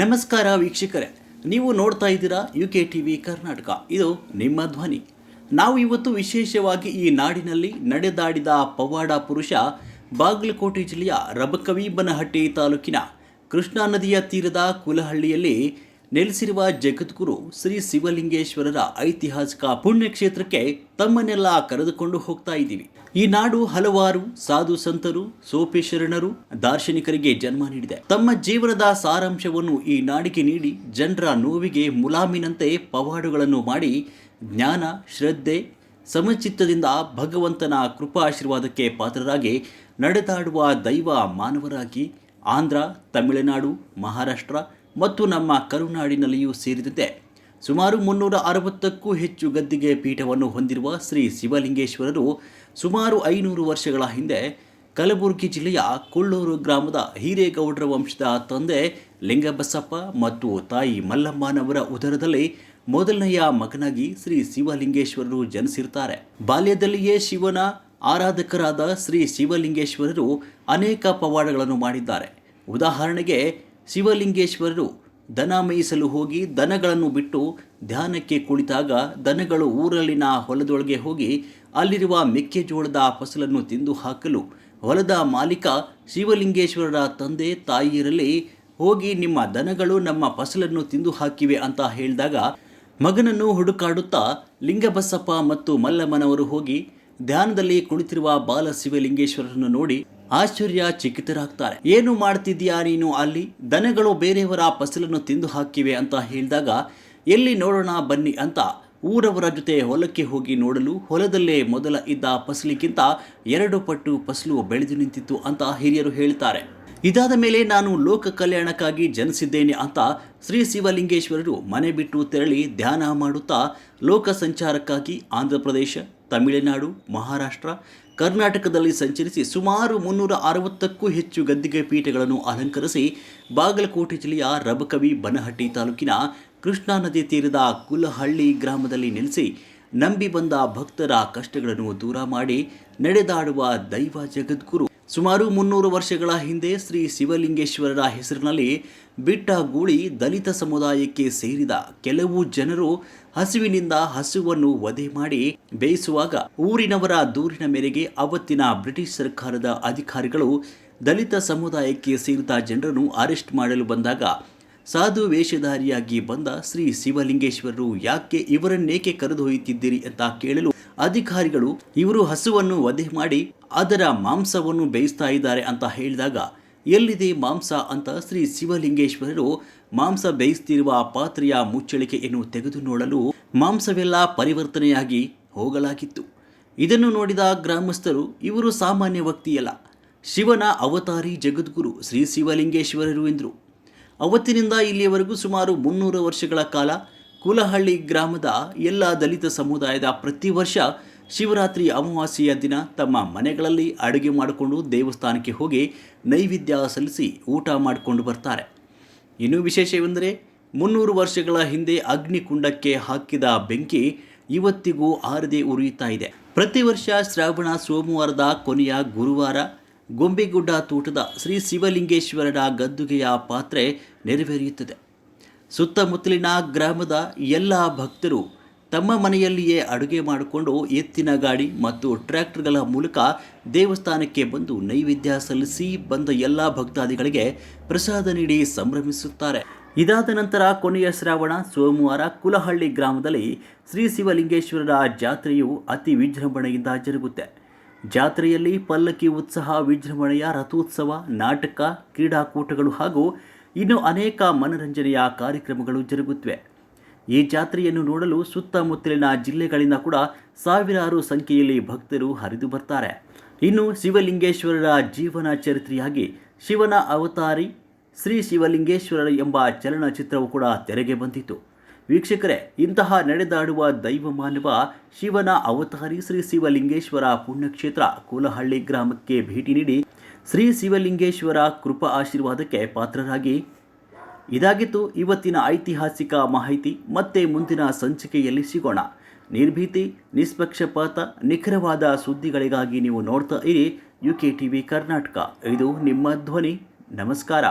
ನಮಸ್ಕಾರ ವೀಕ್ಷಕರೇ. ನೀವು ನೋಡ್ತಾ ಇದ್ದೀರಾ U K T V Karnataka. ಇದು ನಿಮ್ಮ ಧ್ವನಿ. ನಾವು ಇವತ್ತು ವಿಶೇಷವಾಗಿ ಈ ನಾಡಿನಲ್ಲಿ ನಡೆದಾಡಿದ ಪವಾಡ ಪುರುಷ ಬಾಗಲಕೋಟೆ ಜಿಲ್ಲೆಯ ರಬಕವಿಬನಹಟ್ಟಿ ತಾಲೂಕಿನ ಕೃಷ್ಣಾ ನದಿಯ ತೀರದ ಕುಲಹಳ್ಳಿಯಲ್ಲಿ ನೆಲೆಸಿರುವ ಜಗದ್ಗುರು ಶ್ರೀ ಶಿವಲಿಂಗೇಶ್ವರರ ಐತಿಹಾಸಿಕ ಪುಣ್ಯಕ್ಷೇತ್ರಕ್ಕೆ ತಮ್ಮನ್ನೆಲ್ಲ ಕರೆದುಕೊಂಡು ಹೋಗ್ತಾ ಇದ್ದೀವಿ. ಈ ನಾಡು ಹಲವಾರು ಸಾಧು ಸಂತರು ಸೋಪಿ ಶರಣರು ದಾರ್ಶನಿಕರಿಗೆ ಜನ್ಮ ನೀಡಿದೆ. ತಮ್ಮ ಜೀವನದ ಸಾರಾಂಶವನ್ನು ಈ ನಾಡಿಗೆ ನೀಡಿ ಜನರ ನೋವಿಗೆ ಮುಲಾಮಿನಂತೆ ಪವಾಡುಗಳನ್ನು ಮಾಡಿ ಜ್ಞಾನ, ಶ್ರದ್ಧೆ, ಸಮಚಿತ್ತದಿಂದ ಭಗವಂತನ ಕೃಪಾ ಆಶೀರ್ವಾದಕ್ಕೆ ಪಾತ್ರರಾಗಿ ನಡೆದಾಡುವ ದೈವ ಮಾನವರಾಗಿ ಆಂಧ್ರ, ತಮಿಳುನಾಡು, ಮಹಾರಾಷ್ಟ್ರ ಮತ್ತು ನಮ್ಮ ಕರುನಾಡಿನಲ್ಲಿಯೂ ಸೇರಿದಂತೆ ಸುಮಾರು ಮುನ್ನೂರ ಅರವತ್ತಕ್ಕೂ ಹೆಚ್ಚು ಗದ್ದಿಗೆ ಪೀಠವನ್ನು ಹೊಂದಿರುವ ಶ್ರೀ ಶಿವಲಿಂಗೇಶ್ವರರು ಸುಮಾರು ಐನೂರು ವರ್ಷಗಳ ಹಿಂದೆ ಕಲಬುರಗಿ ಜಿಲ್ಲೆಯ ಕುಳ್ಳೂರು ಗ್ರಾಮದ ಹಿರೇಗೌಡರ ವಂಶದ ತಂದೆ ಲಿಂಗಬಸಪ್ಪ ಮತ್ತು ತಾಯಿ ಮಲ್ಲಮ್ಮನವರ ಉದರದಲ್ಲಿ ಮೊದಲನೆಯ ಮಗನಾಗಿ ಶ್ರೀ ಶಿವಲಿಂಗೇಶ್ವರರು ಜನಿಸಿರ್ತಾರೆ ಬಾಲ್ಯದಲ್ಲಿಯೇ ಶಿವನ ಆರಾಧಕರಾದ ಶ್ರೀ ಶಿವಲಿಂಗೇಶ್ವರರು ಅನೇಕ ಪವಾಡಗಳನ್ನು ಮಾಡಿದ್ದಾರೆ. ಉದಾಹರಣೆಗೆ ಶಿವಲಿಂಗೇಶ್ವರರು ದನ ಮೇಯಿಸಲು ಹೋಗಿ ದನಗಳನ್ನು ಬಿಟ್ಟು ಧ್ಯಾನಕ್ಕೆ ಕುಳಿತಾಗ ದನಗಳು ಊರಲ್ಲಿನ ಹೊಲದೊಳಗೆ ಹೋಗಿ ಅಲ್ಲಿರುವ ಮೆಕ್ಕೆಜೋಳದ ಫಸಲನ್ನು ತಿಂದು ಹಾಕಲು. ಹೊಲದ ಮಾಲೀಕ ಶಿವಲಿಂಗೇಶ್ವರರ ತಂದೆ ತಾಯಿಯರಲ್ಲಿ ಹೋಗಿ ನಿಮ್ಮ ದನಗಳು ನಮ್ಮ ಫಸಲನ್ನು ತಿಂದು ಹಾಕಿವೆ ಅಂತ ಹೇಳಿದಾಗ ಮಗನನ್ನು ಹುಡುಕಾಡುತ್ತಾ ಲಿಂಗಬಸಪ್ಪ ಮತ್ತು ಮಲ್ಲಮ್ಮನವರು ಹೋಗಿ ಧ್ಯಾನದಲ್ಲಿ ಕುಳಿತಿರುವ ಬಾಲ ಶಿವಲಿಂಗೇಶ್ವರರನ್ನು ನೋಡಿ ಆಶ್ಚರ್ಯ ಚಕಿತರಾಗ್ತಾರೆ ಏನು ಮಾಡ್ತಿದ್ಯಾ ನೀನು ಅಲ್ಲಿ? ದನಗಳು ಬೇರೆಯವರ ಫಸಲನ್ನು ತಿಂದು ಹಾಕಿವೆ ಅಂತ ಹೇಳಿದಾಗ, ಎಲ್ಲಿ ನೋಡೋಣ ಬನ್ನಿ ಅಂತ ಊರವರ ಜೊತೆ ಹೊಲಕ್ಕೆ ಹೋಗಿ ನೋಡಲು ಹೊಲದಲ್ಲೇ ಮೊದಲ ಇದ್ದ ಫಸಲಿಗಿಂತ ಎರಡು ಪಟ್ಟು ಫಸಲು ಬೆಳೆದು ನಿಂತಿತ್ತು ಅಂತ ಹಿರಿಯರು ಹೇಳ್ತಾರೆ. ಇದಾದ ಮೇಲೆ ನಾನು ಲೋಕ ಕಲ್ಯಾಣಕ್ಕಾಗಿ ಜನಿಸಿದ್ದೇನೆ ಅಂತ ಶ್ರೀ ಶಿವಲಿಂಗೇಶ್ವರರು ಮನೆ ಬಿಟ್ಟು ತೆರಳಿ ಧ್ಯಾನ ಮಾಡುತ್ತಾ ಲೋಕ ಸಂಚಾರಕ್ಕಾಗಿ ಆಂಧ್ರಪ್ರದೇಶ ತಮಿಳುನಾಡು, ಮಹಾರಾಷ್ಟ್ರ, ಕರ್ನಾಟಕದಲ್ಲಿ ಸಂಚರಿಸಿ ಸುಮಾರು ಮುನ್ನೂರ ಅರವತ್ತಕ್ಕೂ ಹೆಚ್ಚು ಗದ್ದಿಗೆ ಪೀಠಗಳನ್ನು ಅಲಂಕರಿಸಿ ಬಾಗಲಕೋಟೆ ಜಿಲ್ಲೆಯ ರಬಕವಿ ಬನಹಟ್ಟಿ ತಾಲೂಕಿನ ಕೃಷ್ಣಾ ನದಿ ತೀರದ ಕುಲಹಳ್ಳಿ ಗ್ರಾಮದಲ್ಲಿ ನೆಲೆಸಿ ನಂಬಿ ಬಂದ ಭಕ್ತರ ಕಷ್ಟಗಳನ್ನು ದೂರ ಮಾಡಿ ನಡೆದಾಡುವ ದೈವ ಜಗದ್ಗುರು. ಸುಮಾರು ಮುನ್ನೂರು ವರ್ಷಗಳ ಹಿಂದೆ ಶ್ರೀ ಶಿವಲಿಂಗೇಶ್ವರರ ಹೆಸರಿನಲ್ಲಿ ಬಿಟ್ಟ ಗೂಳಿ ದಲಿತ ಸಮುದಾಯಕ್ಕೆ ಸೇರಿದ ಕೆಲವು ಜನರು ಹಸುವಿನಿಂದ ಹಸುವನ್ನು ವಧೆ ಮಾಡಿ ಬೇಯಿಸುವಾಗ ಊರಿನವರ ದೂರಿನ ಮೇರೆಗೆ ಅವತ್ತಿನ ಬ್ರಿಟಿಷ್ ಸರ್ಕಾರದ ಅಧಿಕಾರಿಗಳು ದಲಿತ ಸಮುದಾಯಕ್ಕೆ ಸೇರಿದ ಜನರನ್ನು ಅರೆಸ್ಟ್ ಮಾಡಲು ಬಂದಾಗ ಸಾಧು ವೇಷಧಾರಿಯಾಗಿ ಬಂದ ಶ್ರೀ ಶಿವಲಿಂಗೇಶ್ವರರು ಯಾಕೆ ಇವರನ್ನೇಕೆ ಕರೆದೊಯ್ಯುತ್ತಿದ್ದೀರಿ ಅಂತ ಕೇಳಲು ಅಧಿಕಾರಿಗಳು ಇವರು ಹಸುವನ್ನು ವಧೆ ಮಾಡಿ ಅದರ ಮಾಂಸವನ್ನು ಬೇಯಿಸ್ತಾ ಇದ್ದಾರೆ ಅಂತ ಹೇಳಿದಾಗ, ಎಲ್ಲಿದೆ ಮಾಂಸ ಅಂತ ಶ್ರೀ ಶಿವಲಿಂಗೇಶ್ವರರು ಮಾಂಸ ಬೇಯಿಸ್ತಿರುವ ಪಾತ್ರೆಯ ಮುಚ್ಚಳಿಕೆಯನ್ನು ತೆಗೆದು ನೋಡಲು ಮಾಂಸವೆಲ್ಲ ಪರಿವರ್ತನೆಯಾಗಿ ಹೋಗಲಾಗಿತ್ತು. ಇದನ್ನು ನೋಡಿದ ಗ್ರಾಮಸ್ಥರು, ಇವರು ಸಾಮಾನ್ಯ ವ್ಯಕ್ತಿಯಲ್ಲ. ಶಿವನ ಅವತಾರಿ ಜಗದ್ಗುರು ಶ್ರೀ ಶಿವಲಿಂಗೇಶ್ವರರು ಎಂದರು. ಅವತ್ತಿನಿಂದ ಇಲ್ಲಿಯವರೆಗೂ ಸುಮಾರು ಮುನ್ನೂರು ವರ್ಷಗಳ ಕಾಲ ಕುಲಹಳ್ಳಿ ಗ್ರಾಮದ ಎಲ್ಲ ದಲಿತ ಸಮುದಾಯದ ಪ್ರತಿ ವರ್ಷ ಶಿವರಾತ್ರಿ ಅಮಾವಾಸ್ಯೆಯ ದಿನ ತಮ್ಮ ಮನೆಗಳಲ್ಲಿ ಅಡುಗೆ ಮಾಡಿಕೊಂಡು ದೇವಸ್ಥಾನಕ್ಕೆ ಹೋಗಿ ನೈವೇದ್ಯ ಸಲ್ಲಿಸಿ ಊಟ ಮಾಡಿಕೊಂಡು ಬರ್ತಾರೆ. ಇನ್ನೂ ವಿಶೇಷವೆಂದರೆ ಮುನ್ನೂರು ವರ್ಷಗಳ ಹಿಂದೆ ಅಗ್ನಿಕುಂಡಕ್ಕೆ ಹಾಕಿದ ಬೆಂಕಿ ಇವತ್ತಿಗೂ ಆರದೆ ಉರಿಯುತ್ತಾ ಇದೆ. ಪ್ರತಿ ವರ್ಷ ಶ್ರಾವಣ ಸೋಮವಾರದ ಕೊನೆಯ ಗುರುವಾರ ಗೊಂಬೆಗುಡ್ಡ ತೋಟದ ಶ್ರೀ ಶಿವಲಿಂಗೇಶ್ವರರ ಗದ್ದುಗೆಯ ಪಾತ್ರೆ ನೆರವೇರಿಯುತ್ತದೆ. ಸುತ್ತಮುತ್ತಲಿನ ಗ್ರಾಮದ ಎಲ್ಲ ಭಕ್ತರು ತಮ್ಮ ಮನೆಯಲ್ಲಿಯೇ ಅಡುಗೆ ಮಾಡಿಕೊಂಡು ಎತ್ತಿನ ಗಾಡಿ ಮತ್ತು ಟ್ರ್ಯಾಕ್ಟರ್ಗಳ ಮೂಲಕ ದೇವಸ್ಥಾನಕ್ಕೆ ಬಂದು ನೈವೇದ್ಯ ಸಲ್ಲಿಸಿ ಬಂದ ಎಲ್ಲ ಭಕ್ತಾದಿಗಳಿಗೆ ಪ್ರಸಾದ ನೀಡಿ ಸಂಭ್ರಮಿಸುತ್ತಾರೆ. ಇದಾದ ನಂತರ ಕೊನೆಯ ಶ್ರಾವಣ, ಸೋಮವಾರ ಕುಲಹಳ್ಳಿ ಗ್ರಾಮದಲ್ಲಿ ಶ್ರೀ ಶಿವಲಿಂಗೇಶ್ವರರ ಜಾತ್ರೆಯು ಅತಿ ವಿಜೃಂಭಣೆಯಿಂದ ಜರುಗುತ್ತೆ. ಜಾತ್ರೆಯಲ್ಲಿ ಪಲ್ಲಕ್ಕಿ ಉತ್ಸಾಹ ವಿಜೃಂಭಣೆಯ ರಥೋತ್ಸವ, ನಾಟಕ, ಕ್ರೀಡಾಕೂಟಗಳು ಹಾಗೂ ಇನ್ನು ಅನೇಕ ಮನರಂಜನೆಯ ಕಾರ್ಯಕ್ರಮಗಳು ಜರುಗುತ್ತಿವೆ. ಈ ಜಾತ್ರೆಯನ್ನು ನೋಡಲು ಸುತ್ತಮುತ್ತಲಿನ ಜಿಲ್ಲೆಗಳಿಂದ ಕೂಡ ಸಾವಿರಾರು ಸಂಖ್ಯೆಯಲ್ಲಿ ಭಕ್ತರು ಹರಿದು ಬರ್ತಾರೆ. ಇನ್ನು ಶಿವಲಿಂಗೇಶ್ವರರ ಜೀವನ ಚರಿತ್ರೆಯಾಗಿ ಶಿವನ ಅವತಾರಿ ಶ್ರೀ ಶಿವಲಿಂಗೇಶ್ವರ ಎಂಬ ಚಲನಚಿತ್ರವು ಕೂಡ ತೆರೆಗೆ ಬಂದಿತು ವೀಕ್ಷಕರೇ, ಇಂತಹ ನಡೆದಾಡುವ ದೈವ ಮಾನವ ಶಿವನ ಅವತಾರಿ ಶ್ರೀ ಶಿವಲಿಂಗೇಶ್ವರ ಪುಣ್ಯಕ್ಷೇತ್ರ ಕೂಲಹಳ್ಳಿ ಗ್ರಾಮಕ್ಕೆ ಭೇಟಿ ನೀಡಿ ಶ್ರೀ ಶಿವಲಿಂಗೇಶ್ವರ ಕೃಪಾ ಆಶೀರ್ವಾದಕ್ಕೆ ಪಾತ್ರರಾಗಿ. ಇದಾಗಿತ್ತು ಇವತ್ತಿನ ಐತಿಹಾಸಿಕ ಮಾಹಿತಿ. ಮತ್ತೆ ಮುಂದಿನ ಸಂಚಿಕೆಯಲ್ಲಿ ಸಿಗೋಣ. ನಿರ್ಭೀತಿ, ನಿಷ್ಪಕ್ಷಪಾತ, ನಿಖರವಾದ ಸುದ್ದಿಗಳಿಗಾಗಿ ನೀವು ನೋಡ್ತಾ ಇರಿ. U K T V Karnataka. ಇದು ನಿಮ್ಮ ಧ್ವನಿ. ನಮಸ್ಕಾರ.